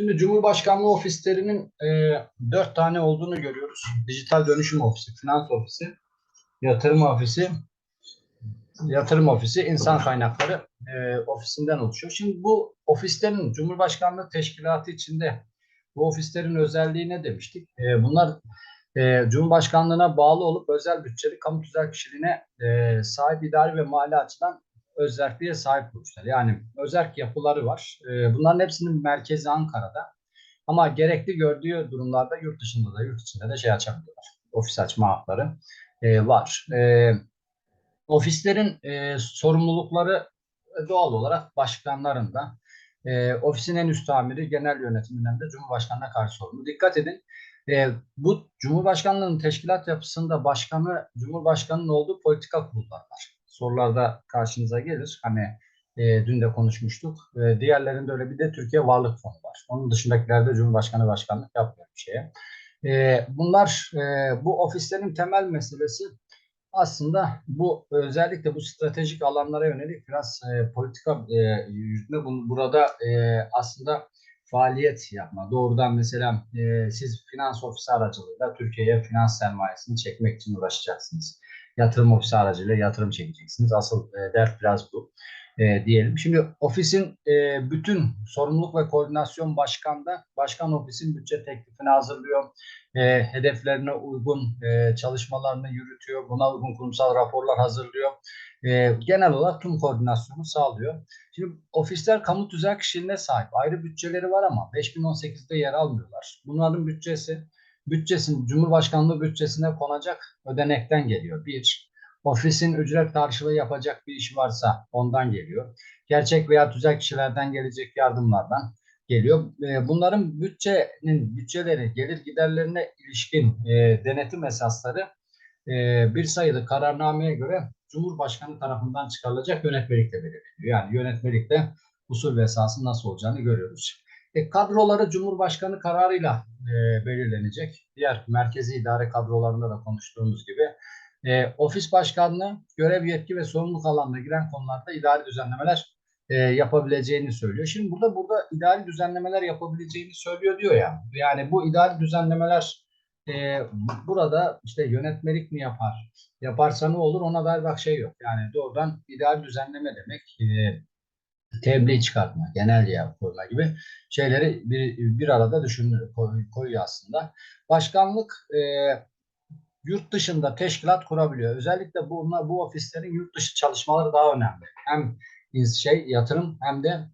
Şimdi Cumhurbaşkanlığı ofislerinin e, dört tane olduğunu görüyoruz. Dijital Dönüşüm Ofisi, Finans Ofisi, Yatırım Ofisi, Yatırım Ofisi, İnsan Kaynakları e, Ofisinden oluşuyor. Şimdi bu ofislerin Cumhurbaşkanlığı Teşkilatı içinde bu ofislerin özelliği ne demiştik? E, bunlar e, Cumhurbaşkanlığına bağlı olup özel bütçeli kamu tüzel kişiliğine e, sahip idari ve mali açıdan özerkliğe sahip kuruluşlar. Yani özerk yapıları var. E, bunların hepsinin merkezi Ankara'da. Ama gerekli gördüğü durumlarda yurt dışında da yurt içinde de şey açabiliyorlar. Ofis açma hakları e, var. E, ofislerin e, sorumlulukları doğal olarak başkanlarında. E, ofisin en üst amiri genel yönetiminden de Cumhurbaşkanı'na karşı sorumlu. Dikkat edin e, bu Cumhurbaşkanlığının teşkilat yapısında başkanı, Cumhurbaşkanı'nın olduğu politika kurullar var. Sorularda karşınıza gelir. Hani e, dün de konuşmuştuk. E, diğerlerinde öyle bir de Türkiye Varlık Fonu var. Onun dışındakilerde Cumhurbaşkanı başkanlık yapmıyor bir şeye. E, bunlar, e, bu ofislerin temel meselesi aslında bu özellikle bu stratejik alanlara yönelik biraz e, politika e, yürütme. Bu, burada e, aslında faaliyet yapma. Doğrudan mesela e, siz finans ofisi aracılığıyla Türkiye'ye finans sermayesini çekmek için uğraşacaksınız. Yatırım ofisi aracılığıyla yatırım çekeceksiniz. Asıl e, dert biraz bu e, diyelim. Şimdi ofisin e, bütün sorumluluk ve koordinasyon başkanda, başkan ofisin bütçe teklifini hazırlıyor. E, hedeflerine uygun e, çalışmalarını yürütüyor. Buna uygun kurumsal raporlar hazırlıyor. E, genel olarak tüm koordinasyonu sağlıyor. Şimdi ofisler kamu tüzel kişiliğine sahip. Ayrı bütçeleri var ama 5018'de yer almıyorlar. Bunların bütçesi bütçesin Cumhurbaşkanlığı bütçesine konacak ödenekten geliyor. Bir, ofisin ücret karşılığı yapacak bir iş varsa ondan geliyor. Gerçek veya tüzel kişilerden gelecek yardımlardan geliyor. E, bunların bütçenin bütçeleri, gelir giderlerine ilişkin e, denetim esasları e, bir sayılı kararnameye göre Cumhurbaşkanı tarafından çıkarılacak yönetmelikle belirleniyor. Yani yönetmelikte usul ve esasın nasıl olacağını görüyoruz. E, kadroları Cumhurbaşkanı kararıyla e, belirlenecek. Diğer merkezi idare kadrolarında da konuştuğumuz gibi e, ofis başkanlığı görev yetki ve sorumluluk alanına giren konularda idari düzenlemeler e, yapabileceğini söylüyor. Şimdi burada burada idari düzenlemeler yapabileceğini söylüyor diyor ya. Yani bu idari düzenlemeler e, burada işte yönetmelik mi yapar? Yaparsa ne olur? Ona dair bak şey yok. Yani doğrudan idari düzenleme demek e, tebliğ çıkartma, genelge koyma gibi şeyleri bir, bir arada düşünür, koyuyor aslında. Başkanlık e, yurt dışında teşkilat kurabiliyor. Özellikle bu, bu ofislerin yurt dışı çalışmaları daha önemli. Hem şey yatırım hem de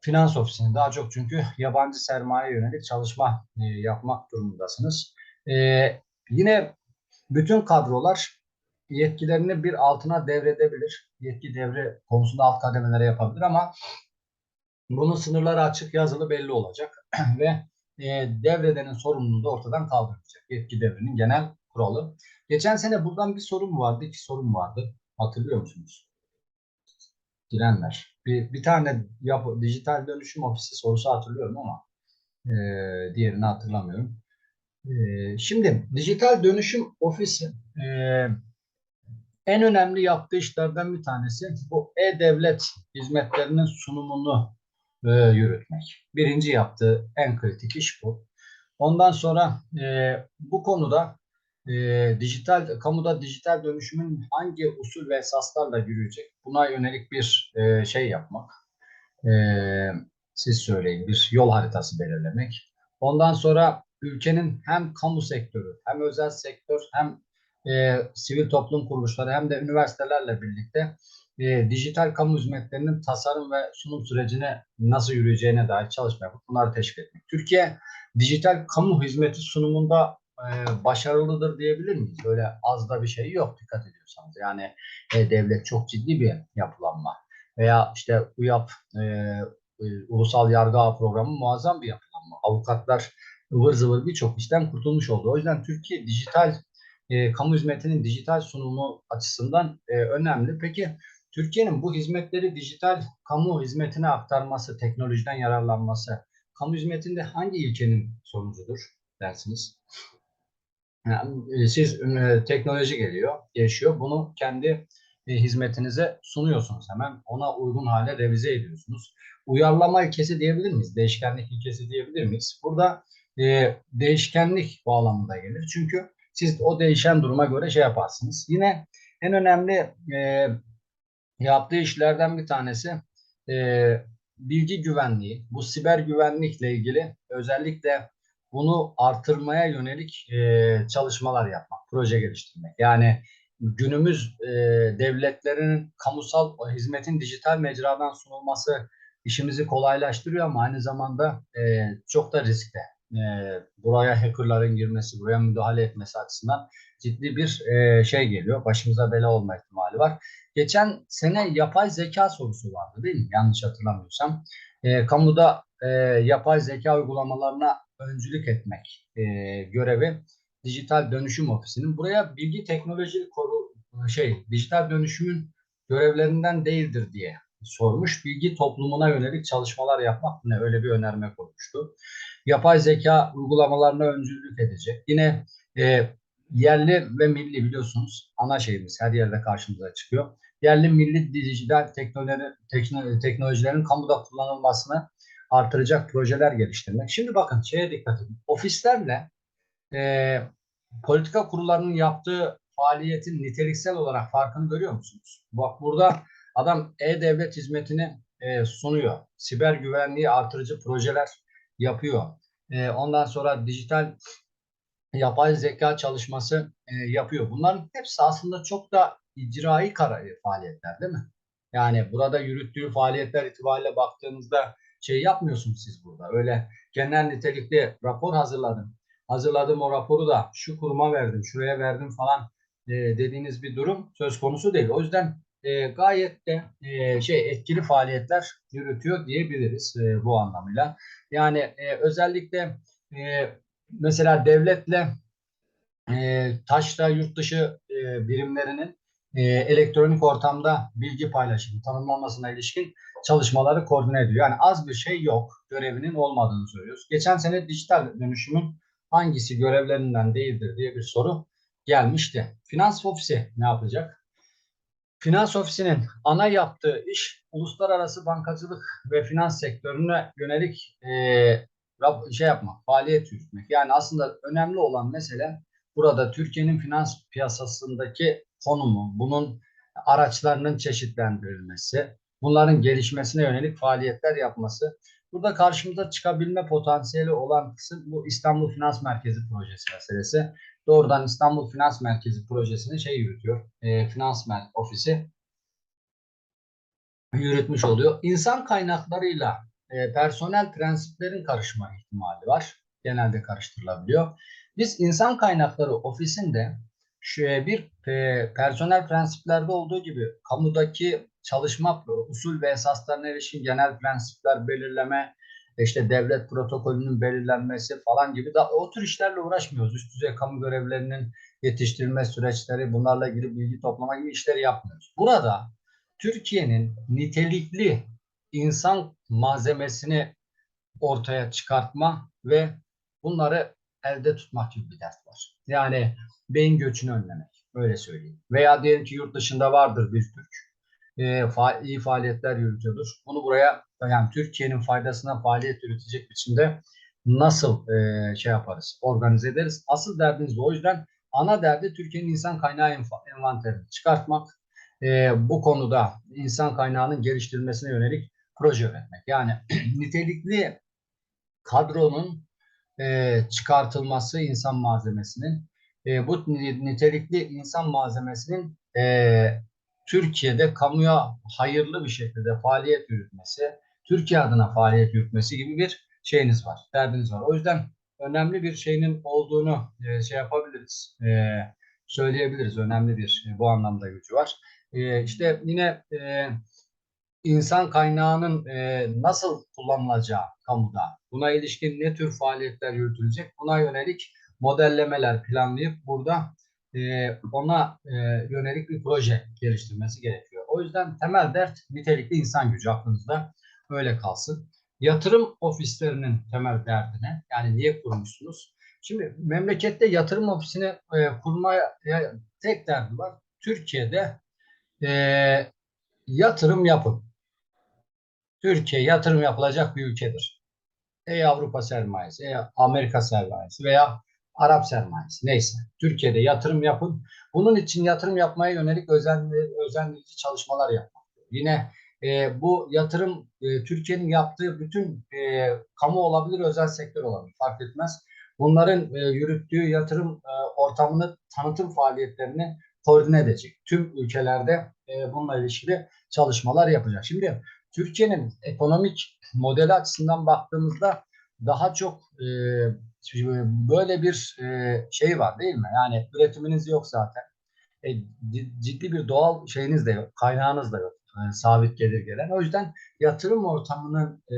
finans ofisinin daha çok çünkü yabancı sermaye yönelik çalışma e, yapmak durumundasınız. E, yine bütün kadrolar yetkilerini bir altına devredebilir. Yetki devre konusunda alt kademelere yapabilir ama bunun sınırları açık yazılı belli olacak ve e, devredenin sorumluluğu da ortadan kaldırılacak. Yetki devrinin genel kuralı. Geçen sene buradan bir sorun vardı, iki sorun vardı. Hatırlıyor musunuz? Girenler. Bir, bir tane yap, dijital dönüşüm ofisi sorusu hatırlıyorum ama e, diğerini hatırlamıyorum. E, şimdi dijital dönüşüm ofisi e, en önemli yaptığı işlerden bir tanesi bu e-devlet hizmetlerinin sunumunu e, yürütmek. Birinci yaptığı en kritik iş bu. Ondan sonra e, bu konuda e, dijital kamuda dijital dönüşümün hangi usul ve esaslarla yürüyecek buna yönelik bir e, şey yapmak. E, siz söyleyin bir yol haritası belirlemek. Ondan sonra ülkenin hem kamu sektörü hem özel sektör hem e, sivil toplum kuruluşları hem de üniversitelerle birlikte e, dijital kamu hizmetlerinin tasarım ve sunum sürecine nasıl yürüyeceğine dair çalışma bunları teşvik etmek. Türkiye dijital kamu hizmeti sunumunda e, başarılıdır diyebilir miyiz? Böyle az da bir şey yok dikkat ediyorsanız. Yani e, devlet çok ciddi bir yapılanma. Veya işte UYAP e, e, Ulusal Yargı Ağı Programı muazzam bir yapılanma. Avukatlar ıvır zıvır birçok işten kurtulmuş oldu. O yüzden Türkiye dijital e, kamu hizmetinin dijital sunumu açısından e, önemli. Peki Türkiye'nin bu hizmetleri dijital kamu hizmetine aktarması, teknolojiden yararlanması, kamu hizmetinde hangi ilkenin sonucudur dersiniz? Yani, e, siz e, teknoloji geliyor, gelişiyor. Bunu kendi e, hizmetinize sunuyorsunuz hemen. Ona uygun hale revize ediyorsunuz. Uyarlama ilkesi diyebilir miyiz? Değişkenlik ilkesi diyebilir miyiz? Burada e, değişkenlik bağlamında gelir. Çünkü siz o değişen duruma göre şey yaparsınız. Yine en önemli e, yaptığı işlerden bir tanesi e, bilgi güvenliği. Bu siber güvenlikle ilgili özellikle bunu artırmaya yönelik e, çalışmalar yapmak, proje geliştirmek. Yani günümüz e, devletlerinin kamusal hizmetin dijital mecradan sunulması işimizi kolaylaştırıyor ama aynı zamanda e, çok da riskli. E, buraya hackerların girmesi, buraya müdahale etmesi açısından ciddi bir e, şey geliyor. Başımıza bela olma ihtimali var. Geçen sene yapay zeka sorusu vardı değil mi? Yanlış hatırlamıyorsam. E, kamuda e, yapay zeka uygulamalarına öncülük etmek e, görevi Dijital Dönüşüm Ofisi'nin. Buraya bilgi teknoloji koru şey dijital dönüşümün görevlerinden değildir diye sormuş. Bilgi toplumuna yönelik çalışmalar yapmak ne öyle bir önerme koymuştu. Yapay zeka uygulamalarına öncülük edecek. Yine e, yerli ve milli biliyorsunuz ana şeyimiz her yerde karşımıza çıkıyor. Yerli milli dijital teknoloji, teknolojilerin kamuda kullanılmasını artıracak projeler geliştirmek. Şimdi bakın şeye dikkat edin. Ofislerle e, politika kurullarının yaptığı faaliyetin niteliksel olarak farkını görüyor musunuz? Bak burada adam e-devlet hizmetini e, sunuyor. Siber güvenliği artırıcı projeler yapıyor. E, ondan sonra dijital yapay zeka çalışması e, yapıyor. Bunların hepsi aslında çok da icraî faaliyetler değil mi? Yani burada yürüttüğü faaliyetler itibariyle baktığınızda şey yapmıyorsunuz siz burada. Öyle genel nitelikli rapor hazırladım. Hazırladığım o raporu da şu kuruma verdim, şuraya verdim falan e, dediğiniz bir durum söz konusu değil. O yüzden e, gayet de e, şey etkili faaliyetler yürütüyor diyebiliriz e, bu anlamıyla. Yani e, özellikle e, mesela devletle e, taşra yurt dışı e, birimlerinin e, elektronik ortamda bilgi paylaşımı tanımlanmasına ilişkin çalışmaları koordine ediyor. Yani az bir şey yok. Görevinin olmadığını söylüyoruz. Geçen sene dijital dönüşümün hangisi görevlerinden değildir diye bir soru gelmişti. Finans ofisi ne yapacak? Finans ofisinin ana yaptığı iş uluslararası bankacılık ve finans sektörüne yönelik e, şey yapmak, faaliyet yürütmek. Yani aslında önemli olan mesele burada Türkiye'nin finans piyasasındaki konumu, bunun araçlarının çeşitlendirilmesi, bunların gelişmesine yönelik faaliyetler yapması. Burada karşımıza çıkabilme potansiyeli olan kısım bu İstanbul Finans Merkezi projesi meselesi. Doğrudan İstanbul Finans Merkezi projesini şey yürütüyor. E, Finans Mer Ofisi yürütmüş oluyor. İnsan kaynaklarıyla e, personel prensiplerin karışma ihtimali var. Genelde karıştırılabiliyor. Biz insan kaynakları ofisinde bir e, personel prensiplerde olduğu gibi kamudaki çalışma usul ve esaslarına ilişkin genel prensipler belirleme, işte devlet protokolünün belirlenmesi falan gibi da o tür işlerle uğraşmıyoruz. Üst düzey kamu görevlerinin yetiştirilme süreçleri, bunlarla ilgili bilgi toplama gibi işleri yapmıyoruz. Burada Türkiye'nin nitelikli insan malzemesini ortaya çıkartma ve bunları elde tutmak gibi bir dert var. Yani beyin göçünü önlemek. Öyle söyleyeyim. Veya diyelim ki yurt dışında vardır bir Türk. E, fa iyi faaliyetler yürütüyordur. Bunu buraya yani Türkiye'nin faydasına faaliyet yürütecek biçimde nasıl e, şey yaparız, organize ederiz. Asıl derdiniz bu. O yüzden ana derdi Türkiye'nin insan kaynağı envanterini çıkartmak. E, bu konuda insan kaynağının geliştirilmesine yönelik proje üretmek. Yani nitelikli kadronun e, çıkartılması insan malzemesinin e, bu nitelikli insan malzemesinin e, Türkiye'de kamuya hayırlı bir şekilde faaliyet yürütmesi, Türkiye adına faaliyet yürütmesi gibi bir şeyiniz var, derdiniz var. O yüzden önemli bir şeyinin olduğunu e, şey yapabiliriz, e, söyleyebiliriz. Önemli bir e, bu anlamda gücü var. E, işte yine e, insan kaynağının e, nasıl kullanılacağı kamuda, buna ilişkin ne tür faaliyetler yürütülecek, buna yönelik modellemeler planlayıp burada e, ona e, yönelik bir proje geliştirmesi gerekiyor. O yüzden temel dert nitelikli insan gücü aklınızda öyle kalsın. Yatırım ofislerinin temel derdine yani niye kurmuşsunuz? Şimdi memlekette yatırım ofisini e, kurmaya tek derdi var. Türkiye'de e, yatırım yapın. Türkiye yatırım yapılacak bir ülkedir. Ey Avrupa sermayesi, ey Amerika sermayesi veya Arap sermayesi neyse. Türkiye'de yatırım yapın. Bunun için yatırım yapmaya yönelik özenli, özenleyici çalışmalar yapmak. Yine e, bu yatırım e, Türkiye'nin yaptığı bütün e, kamu olabilir, özel sektör olabilir fark etmez. Bunların e, yürüttüğü yatırım e, ortamını, tanıtım faaliyetlerini koordine edecek. Tüm ülkelerde e, bununla ilişkili çalışmalar yapacak. Şimdi Türkiye'nin ekonomik modeli açısından baktığımızda daha çok e, böyle bir e, şey var değil mi? Yani üretiminiz yok zaten. E, ciddi bir doğal şeyiniz de yok, kaynağınız da yok. Yani sabit gelir gelen. O yüzden yatırım ortamının e,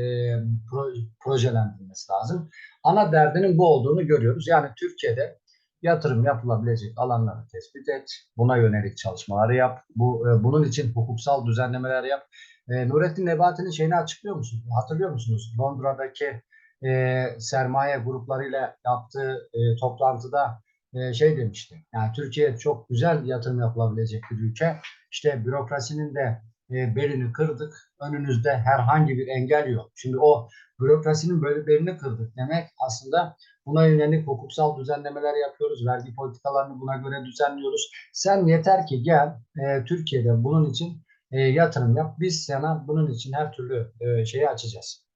pro, projelendirilmesi lazım. Ana derdinin bu olduğunu görüyoruz. Yani Türkiye'de yatırım yapılabilecek alanları tespit et, buna yönelik çalışmaları yap, bu e, bunun için hukuksal düzenlemeler yap. E, Nurettin Nebati'nin şeyini açıklıyor musun? Hatırlıyor musunuz? Londra'daki e, sermaye gruplarıyla yaptığı e, toplantıda e, şey demişti. Yani Türkiye çok güzel yatırım yapılabilecek bir ülke. İşte bürokrasinin de e, belini kırdık. Önünüzde herhangi bir engel yok. Şimdi o bürokrasinin böyle belini kırdık demek aslında buna yönelik hukuksal düzenlemeler yapıyoruz. Vergi politikalarını buna göre düzenliyoruz. Sen yeter ki gel e, Türkiye'de bunun için e, yatırım yap. Biz sana bunun için her türlü e, şeyi açacağız.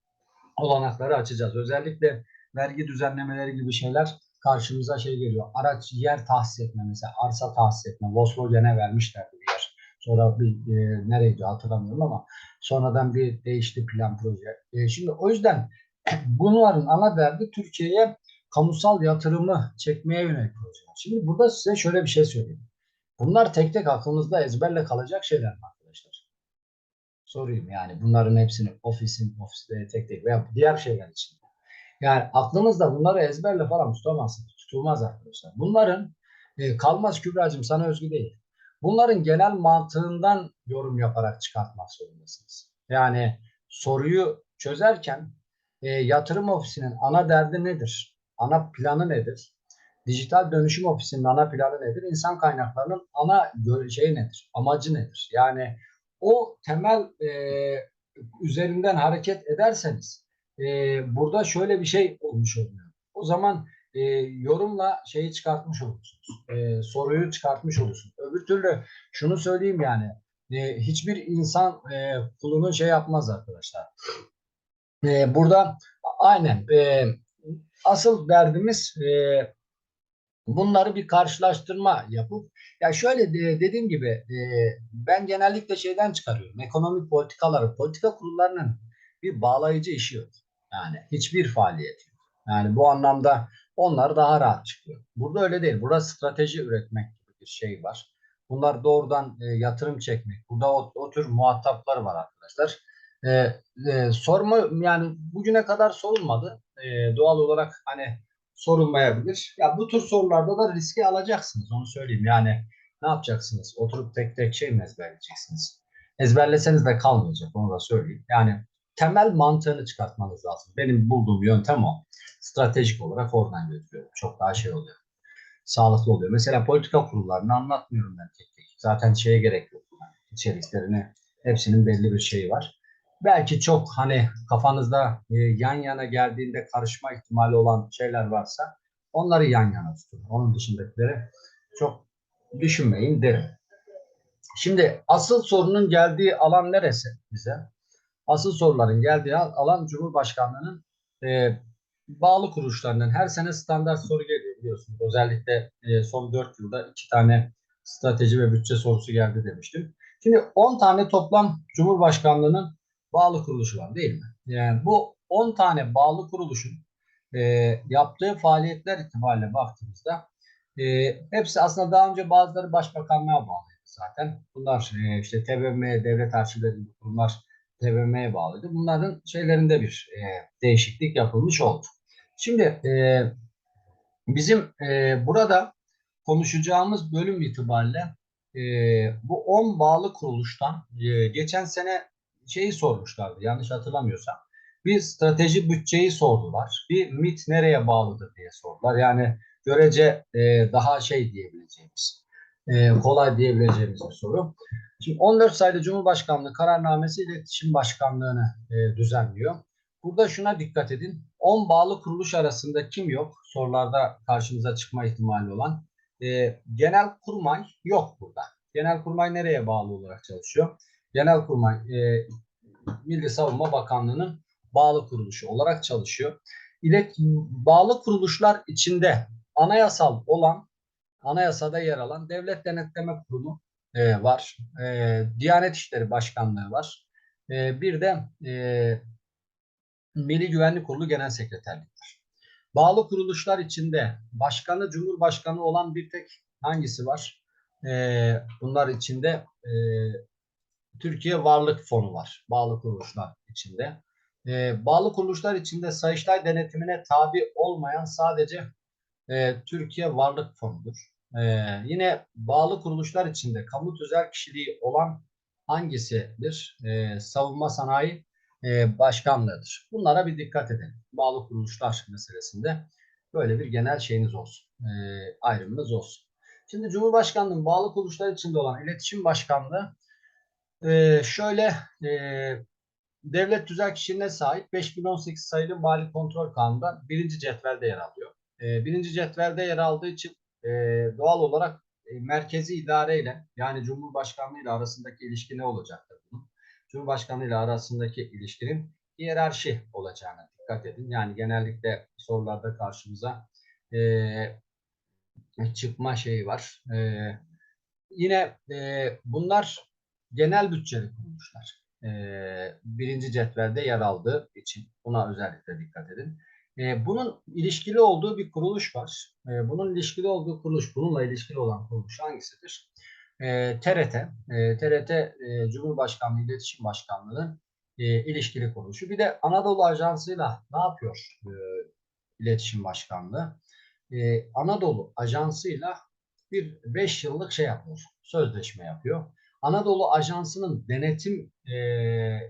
Olanakları açacağız. Özellikle vergi düzenlemeleri gibi şeyler karşımıza şey geliyor. Araç yer tahsis etme mesela arsa tahsis etme. Volkswagen'e vermişlerdi bir yer. Sonra bir e, nereydi hatırlamıyorum ama sonradan bir değişti plan proje. E, şimdi o yüzden bunların ana derdi Türkiye'ye kamusal yatırımı çekmeye yönelik projeler. Şimdi burada size şöyle bir şey söyleyeyim. Bunlar tek tek aklınızda ezberle kalacak şeyler mi Sorayım yani bunların hepsini ofisin, ofiste tek tek veya diğer şeyler için. Yani aklınızda bunları ezberle falan tutamazsınız. Tutulmaz arkadaşlar. Bunların e, kalmaz Kübra'cığım sana özgü değil. Bunların genel mantığından yorum yaparak çıkartmak zorundasınız. Yani soruyu çözerken e, yatırım ofisinin ana derdi nedir? Ana planı nedir? Dijital dönüşüm ofisinin ana planı nedir? İnsan kaynaklarının ana şey nedir? Amacı nedir? Yani o temel e, üzerinden hareket ederseniz e, burada şöyle bir şey olmuş oluyor. O zaman e, yorumla şeyi çıkartmış olursunuz. E, soruyu çıkartmış olursunuz. Öbür türlü şunu söyleyeyim yani e, hiçbir insan e, kulunu şey yapmaz arkadaşlar. E, burada aynen e, asıl derdimiz e, bunları bir karşılaştırma yapıp ya şöyle de, dediğim gibi e, ben genellikle şeyden çıkarıyorum. Ekonomik politikaları, politika kurullarının bir bağlayıcı işi yok. Yani hiçbir faaliyet yok. Yani bu anlamda onlar daha rahat çıkıyor. Burada öyle değil. Burada strateji üretmek gibi bir şey var. Bunlar doğrudan e, yatırım çekmek. Burada o, o tür muhataplar var arkadaşlar. E, e, sorma yani bugüne kadar sorulmadı. E, doğal olarak hani sorulmayabilir. Ya bu tür sorularda da riski alacaksınız. Onu söyleyeyim. Yani ne yapacaksınız? Oturup tek tek şey mi ezberleyeceksiniz? Ezberleseniz de kalmayacak. Onu da söyleyeyim. Yani temel mantığını çıkartmanız lazım. Benim bulduğum yöntem o. Stratejik olarak oradan götürüyorum. Çok daha şey oluyor. Sağlıklı oluyor. Mesela politika kurullarını anlatmıyorum ben tek tek. Zaten şeye gerek yok. Yani içeriklerini hepsinin belli bir şeyi var. Belki çok hani kafanızda e, yan yana geldiğinde karışma ihtimali olan şeyler varsa onları yan yana tutun. Onun dışındakileri çok düşünmeyin derim. Şimdi asıl sorunun geldiği alan neresi bize? Asıl soruların geldiği alan Cumhurbaşkanlığı'nın e, bağlı kuruluşlarından her sene standart soru geliyor biliyorsunuz. Özellikle e, son 4 yılda iki tane strateji ve bütçe sorusu geldi demiştim. Şimdi 10 tane toplam Cumhurbaşkanlığı'nın bağlı kuruluşu var değil mi? Yani bu 10 tane bağlı kuruluşun e, yaptığı faaliyetler itibariyle baktığımızda e, hepsi aslında daha önce bazıları başbakanlığa bağlıydı zaten. Bunlar e, işte TBMM, devlet arşivleri kurumlar TBMM'ye bağlıydı. Bunların şeylerinde bir e, değişiklik yapılmış oldu. Şimdi e, bizim e, burada konuşacağımız bölüm itibariyle e, bu 10 bağlı kuruluştan e, geçen sene şeyi sormuşlardı yanlış hatırlamıyorsam. Bir strateji bütçeyi sordular. Bir MIT nereye bağlıdır diye sordular. Yani görece e, daha şey diyebileceğimiz e, kolay diyebileceğimiz bir soru. Şimdi 14 sayılı Cumhurbaşkanlığı kararnamesi iletişim başkanlığını e, düzenliyor. Burada şuna dikkat edin. 10 bağlı kuruluş arasında kim yok? Sorularda karşımıza çıkma ihtimali olan. E, genel kurmay yok burada. Genel kurmay nereye bağlı olarak çalışıyor? Genel kurmay e, Milli Savunma Bakanlığı'nın bağlı kuruluşu olarak çalışıyor. İlet, bağlı kuruluşlar içinde anayasal olan, anayasada yer alan Devlet Denetleme Kurumu e, var. E, Diyanet İşleri Başkanlığı var. E, bir de e, Milli Güvenlik Kurulu Genel Sekreterliği var. Bağlı kuruluşlar içinde başkanı Cumhurbaşkanı olan bir tek hangisi var? E, bunlar içinde e, Türkiye Varlık Fonu var. Bağlı kuruluşlar içinde. E, bağlı kuruluşlar içinde Sayıştay denetimine tabi olmayan sadece e, Türkiye Varlık Fonu'dur. E, yine bağlı kuruluşlar içinde kamu tüzel kişiliği olan hangisidir? E, savunma Sanayi e, Başkanlığı'dır. Bunlara bir dikkat edin. Bağlı kuruluşlar meselesinde böyle bir genel şeyiniz olsun. E, ayrımınız olsun. Şimdi Cumhurbaşkanlığı'nın bağlı kuruluşlar içinde olan İletişim Başkanlığı e, şöyle e, devlet tüzel kişiliğine sahip 5018 sayılı Mali Kontrol Kanunu'nda birinci cetvelde yer alıyor. E, birinci cetvelde yer aldığı için e, doğal olarak e, merkezi idare ile yani Cumhurbaşkanlığı ile arasındaki ilişki ne olacaktır bunun? Cumhurbaşkanlığı ile arasındaki ilişkinin hiyerarşi olacağına dikkat edin. Yani genellikle sorularda karşımıza e, çıkma şeyi var. E, yine e, bunlar genel bütçeli kuruluşlar. E, birinci cetvelde yer aldığı için buna özellikle dikkat edin. E, bunun ilişkili olduğu bir kuruluş var. E, bunun ilişkili olduğu kuruluş, bununla ilişkili olan kuruluş hangisidir? TRT, TRT e, Cumhurbaşkanlığı İletişim Başkanlığı'nın e, ilişkili kuruluşu. Bir de Anadolu Ajansı'yla ne yapıyor e, İletişim Başkanlığı? Anadolu Ajansı'yla bir 5 yıllık şey yapıyor, sözleşme yapıyor. Anadolu Ajansı'nın denetim e,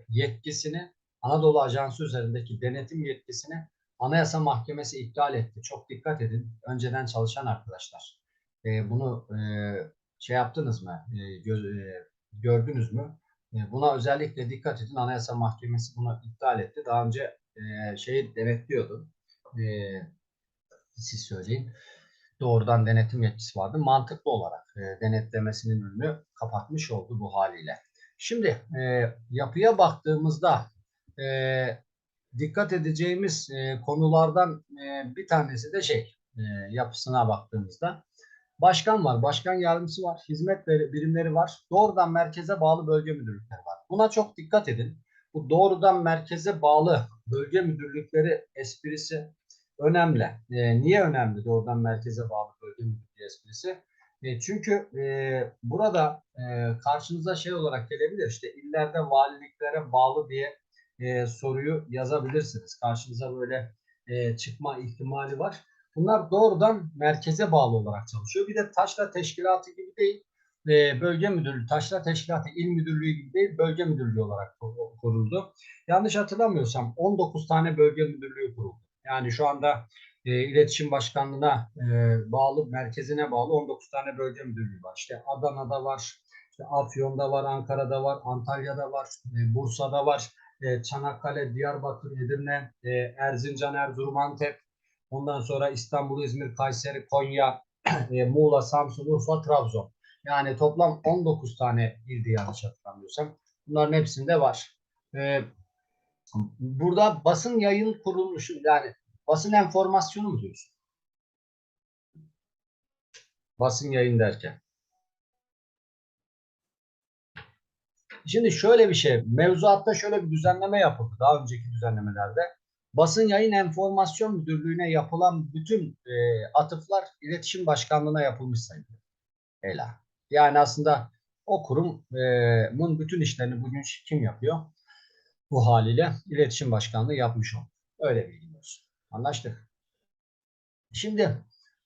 yetkisini, Anadolu Ajansı üzerindeki denetim yetkisini Anayasa Mahkemesi iptal etti. Çok dikkat edin. Önceden çalışan arkadaşlar. E, bunu e, şey yaptınız mı? E, gö, e, gördünüz mü? E, buna özellikle dikkat edin. Anayasa Mahkemesi bunu iptal etti. Daha önce e, şeyi denetliyordu. E, siz söyleyin. Doğrudan denetim yetkisi vardı. Mantıklı olarak e, denetlemesinin önünü kapatmış oldu bu haliyle. Şimdi e, yapıya baktığımızda e, dikkat edeceğimiz e, konulardan e, bir tanesi de şey e, yapısına baktığımızda başkan var, başkan yardımcısı var, hizmet birimleri var, doğrudan merkeze bağlı bölge müdürlükleri var. Buna çok dikkat edin. Bu doğrudan merkeze bağlı bölge müdürlükleri esprisi önemli. E, niye önemli doğrudan merkeze bağlı bölge müdürlüğü esprisi? E, çünkü e, burada e, karşınıza şey olarak gelebilir işte illerde valiliklere bağlı diye e, soruyu yazabilirsiniz. Karşınıza böyle e, çıkma ihtimali var. Bunlar doğrudan merkeze bağlı olarak çalışıyor. Bir de taşra teşkilatı gibi değil, e, bölge müdürlüğü, taşra teşkilatı il müdürlüğü gibi değil, bölge müdürlüğü olarak kuruldu. Yanlış hatırlamıyorsam 19 tane bölge müdürlüğü kuruldu. Yani şu anda e, iletişim başkanlığına e, bağlı, merkezine bağlı 19 tane bölge müdürlüğü var. İşte Adana'da var, işte Afyon'da var, Ankara'da var, Antalya'da var, e, Bursa'da var, e, Çanakkale, Diyarbakır, Edirne, e, Erzincan, Erzurum, Antep, ondan sonra İstanbul, İzmir, Kayseri, Konya, e, Muğla, Samsun, Urfa, Trabzon. Yani toplam 19 tane ildi yanlış hatırlamıyorsam. Bunların hepsinde var. E, burada basın yayın kurulmuşu yani basın enformasyonu mu diyorsun? Basın yayın derken. Şimdi şöyle bir şey, mevzuatta şöyle bir düzenleme yapıldı daha önceki düzenlemelerde. Basın Yayın Enformasyon Müdürlüğü'ne yapılan bütün e, atıflar İletişim Başkanlığı'na yapılmış sayılıyor. Ela. Yani aslında o kurumun bütün işlerini bugün kim yapıyor? Bu haliyle İletişim Başkanlığı yapmış oldu. Öyle bilmiyoruz. Anlaştık. Şimdi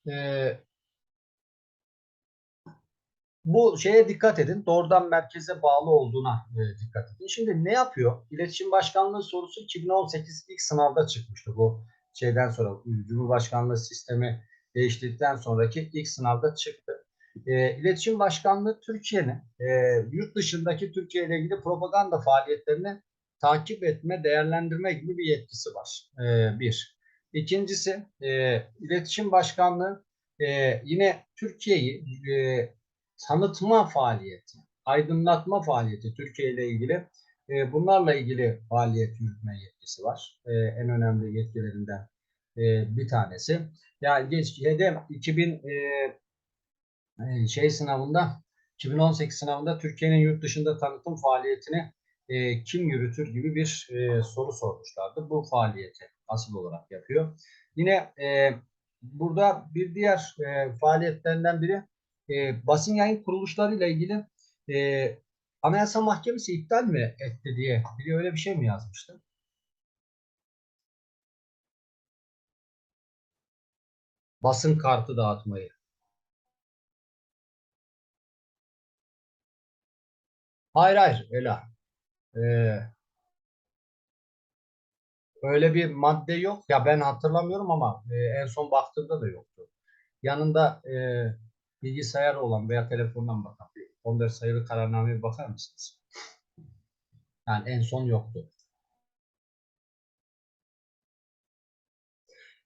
e, bu şeye dikkat edin. Doğrudan merkeze bağlı olduğuna e, dikkat edin. Şimdi ne yapıyor? İletişim Başkanlığı sorusu 2018 ilk sınavda çıkmıştı bu şeyden sonra Cumhurbaşkanlığı sistemi değiştirdikten sonraki ilk sınavda çıktı. E, İletişim Başkanlığı Türkiye'nin e, yurt dışındaki Türkiye ile ilgili propaganda faaliyetlerini takip etme, değerlendirme gibi bir yetkisi var. E, bir. İkincisi, e, İletişim Başkanlığı e, yine Türkiye'yi e, tanıtma faaliyeti, aydınlatma faaliyeti Türkiye ile ilgili e, bunlarla ilgili faaliyet yürütme yetkisi var. E, en önemli yetkilerinden e, bir tanesi. Yani geç HEDEM 2000 e, e, şey sınavında 2018 sınavında Türkiye'nin yurt dışında tanıtım faaliyetini e, kim yürütür gibi bir e, soru sormuşlardı. Bu faaliyeti asıl olarak yapıyor. Yine e, burada bir diğer e, faaliyetlerinden biri e, basın yayın kuruluşlarıyla ilgili e, Anayasa Mahkemesi iptal mi etti diye biri öyle bir şey mi yazmıştı? Basın kartı dağıtmayı. Hayır hayır Ela. Ee, öyle bir madde yok. Ya ben hatırlamıyorum ama e, en son baktığımda da yoktu. Yanında e, bilgisayar olan veya telefondan bakan bir 14 sayılı kararnameye bakar mısınız? Yani en son yoktu.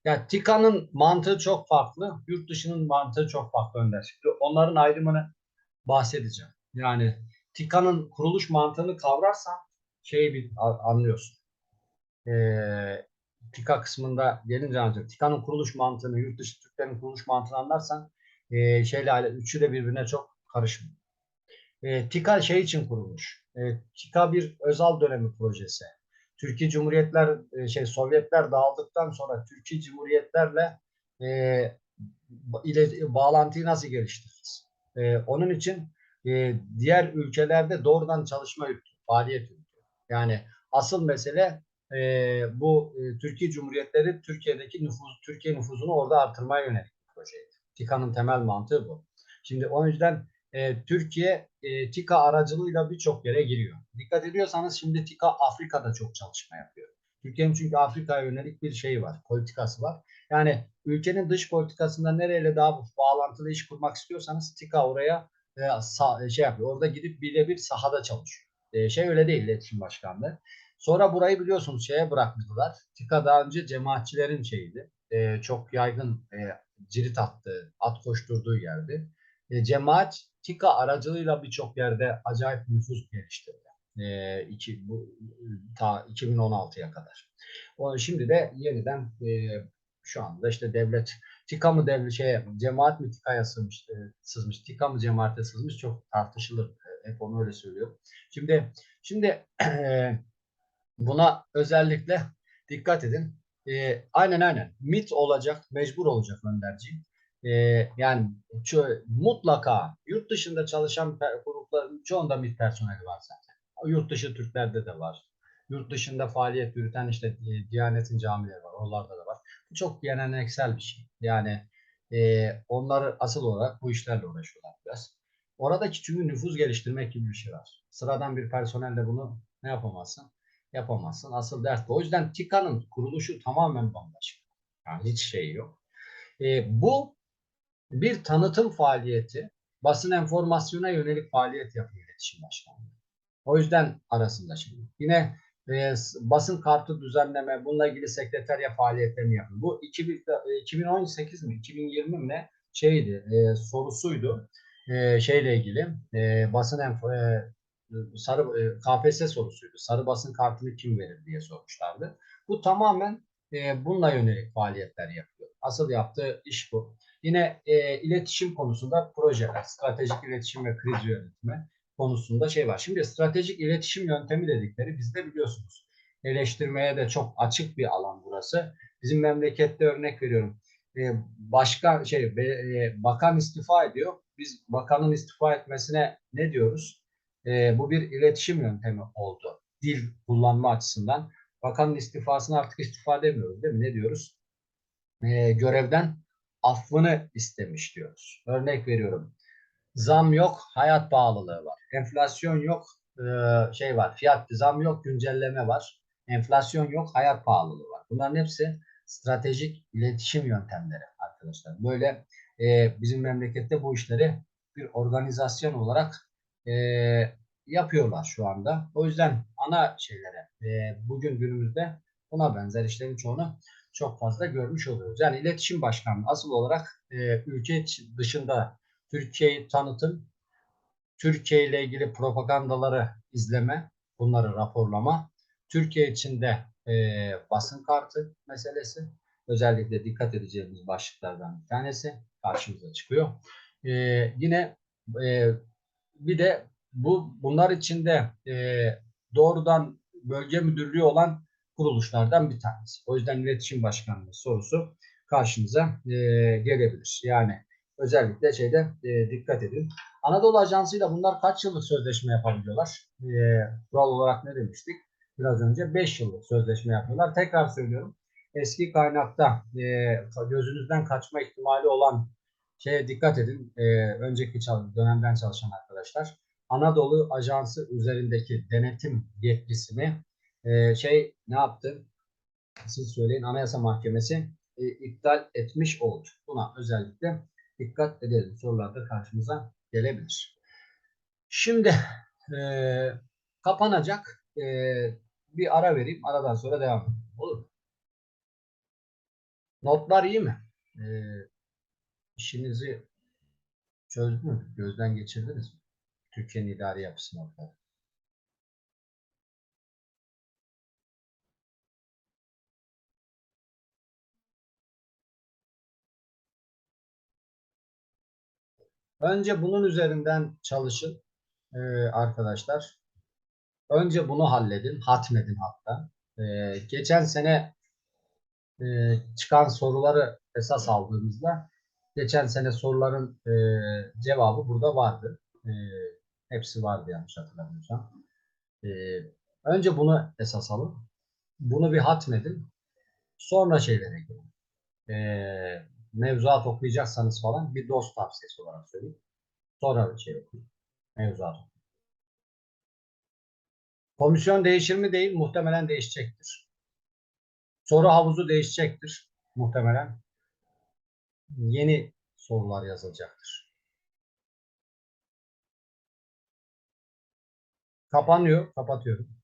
Ya TİKA'nın mantığı çok farklı, yurt dışının mantığı çok farklı Önder. Şimdi onların ayrımını bahsedeceğim. Yani TİKA'nın kuruluş mantığını kavrarsan şeyi bir anlıyorsun. Ee, TİKA kısmında gelince ancak TİKA'nın kuruluş mantığını, yurt dışı Türklerin kuruluş mantığını anlarsan e, şeyle üçü de birbirine çok karışmıyor. E, TİKA şey için kurulmuş. E, TİKA bir özel dönemi projesi. Türkiye Cumhuriyetler e, şey Sovyetler dağıldıktan sonra Türkiye Cumhuriyetlerle e, ile bağlantıyı nasıl geliştiririz? E, onun için e, diğer ülkelerde doğrudan çalışma yürütüyor, faaliyet yürütüyor. Yani asıl mesele e, bu e, Türkiye Cumhuriyetleri Türkiye'deki nüfuz, Türkiye nüfuzunu orada artırmaya yönelik bir projeydi. TİKA'nın temel mantığı bu. Şimdi o yüzden e, Türkiye e, TİKA aracılığıyla birçok yere giriyor. Dikkat ediyorsanız şimdi TİKA Afrika'da çok çalışma yapıyor. Türkiye'nin çünkü Afrika'ya yönelik bir şey var, politikası var. Yani ülkenin dış politikasında nereyle daha bağlantılı iş kurmak istiyorsanız TİKA oraya e, sah, şey yapıyor. Orada gidip birebir sahada çalışıyor. E, şey öyle değil iletişim başkanlığı. Sonra burayı biliyorsunuz şeye bıraktılar. TİKA daha önce cemaatçilerin şeyiydi. E, çok yaygın e, cirit attığı, at koşturduğu yerdi. E, cemaat TİKA aracılığıyla birçok yerde acayip nüfus geliştirdi. E, iki, bu, ta 2016'ya kadar. O, şimdi de yeniden e, şu anda işte devlet TİKA mı devlet şeye cemaat mi TİKA'ya sızmış, e, sızmış, TİKA mı cemaate sızmış çok tartışılır. E, hep onu öyle söylüyor. Şimdi şimdi buna özellikle dikkat edin. E, aynen aynen. MIT olacak, mecbur olacak Önderciğim. E, yani ço mutlaka yurt dışında çalışan grupların çoğunda MIT personeli var zaten. Yurt dışı Türklerde de var. Yurt dışında faaliyet yürüten işte e, Diyanet'in camileri var. Oralarda da çok geleneksel bir şey. Yani e, onları asıl olarak bu işlerle uğraşıyorlar biraz. Oradaki çünkü nüfuz geliştirmek gibi bir şey var. Sıradan bir personelle bunu ne yapamazsın? Yapamazsın. Asıl dert bu. O yüzden TİKA'nın kuruluşu tamamen bambaşka. Yani hiç şey yok. E, bu bir tanıtım faaliyeti, basın enformasyona yönelik faaliyet yapıyor iletişim başkanlığı. O yüzden arasında şimdi. Yine e, basın kartı düzenleme, bununla ilgili sekreterya faaliyetlerini yapıyor. Bu 2000, 2018 e, mi, 2020 mi ne şeydi, e, sorusuydu. E, şeyle ilgili, e, basın e, sarı e, KPSS sorusuydu. Sarı basın kartını kim verir diye sormuşlardı. Bu tamamen e, bununla yönelik faaliyetler yapıyor. Asıl yaptığı iş bu. Yine e, iletişim konusunda projeler, stratejik iletişim ve kriz yönetimi konusunda şey var. Şimdi stratejik iletişim yöntemi dedikleri bizde biliyorsunuz eleştirmeye de çok açık bir alan burası. Bizim memlekette örnek veriyorum. E, başkan şey e, bakan istifa ediyor. Biz bakanın istifa etmesine ne diyoruz? E, bu bir iletişim yöntemi oldu. Dil kullanma açısından. Bakanın istifasını artık istifa demiyoruz değil mi? Ne diyoruz? E, görevden affını istemiş diyoruz. Örnek veriyorum. Zam yok, hayat pahalılığı var. Enflasyon yok, e, şey var. Fiyat zam yok, güncelleme var. Enflasyon yok, hayat pahalılığı var. Bunların hepsi stratejik iletişim yöntemleri arkadaşlar. Böyle e, bizim memlekette bu işleri bir organizasyon olarak e, yapıyorlar şu anda. O yüzden ana şeylere e, bugün günümüzde buna benzer işlerin çoğunu çok fazla görmüş oluyoruz. Yani iletişim başkanlığı asıl olarak e, ülke dışında Türkiye'yi tanıtım, Türkiye ile ilgili propagandaları izleme, bunları raporlama, Türkiye içinde e, basın kartı meselesi özellikle dikkat edeceğimiz başlıklardan bir tanesi karşımıza çıkıyor. E, yine e, bir de bu bunlar içinde e, doğrudan bölge müdürlüğü olan kuruluşlardan bir tanesi. O yüzden iletişim başkanlığı sorusu karşınıza e, gelebilir. Yani özellikle şeyde e, dikkat edin. Anadolu Ajansı ile bunlar kaç yıllık sözleşme yapabiliyorlar? E, kural olarak ne demiştik? Biraz önce 5 yıllık sözleşme yapıyorlar. Tekrar söylüyorum. Eski kaynakta e, gözünüzden kaçma ihtimali olan şeye dikkat edin. E, önceki dönemden çalışan arkadaşlar. Anadolu Ajansı üzerindeki denetim yetkisini e, şey ne yaptı? Siz söyleyin. Anayasa Mahkemesi e, iptal etmiş oldu. Buna özellikle dikkat edelim. Sorularda karşımıza gelebilir. Şimdi e, kapanacak. E, bir ara vereyim. Aradan sonra devam edelim. Olur mu? Notlar iyi mi? E, işinizi çözdünüz mü? Gözden geçirdiniz mi? Türkiye'nin idari yapısı notları. Önce bunun üzerinden çalışın e, arkadaşlar. Önce bunu halledin, hatmedin hatta. E, geçen sene e, çıkan soruları esas aldığımızda geçen sene soruların e, cevabı burada vardı. E, hepsi vardı yanlış hatırlamıyorsam. E, önce bunu esas alın. Bunu bir hatmedin. Sonra şeylere girin. E, mevzuat okuyacaksanız falan bir dost tavsiyesi olarak söyleyeyim. Sonra şey okuyun. Mevzuat. Komisyon değişir mi değil, muhtemelen değişecektir. Soru havuzu değişecektir muhtemelen. Yeni sorular yazılacaktır. Kapanıyor, kapatıyorum.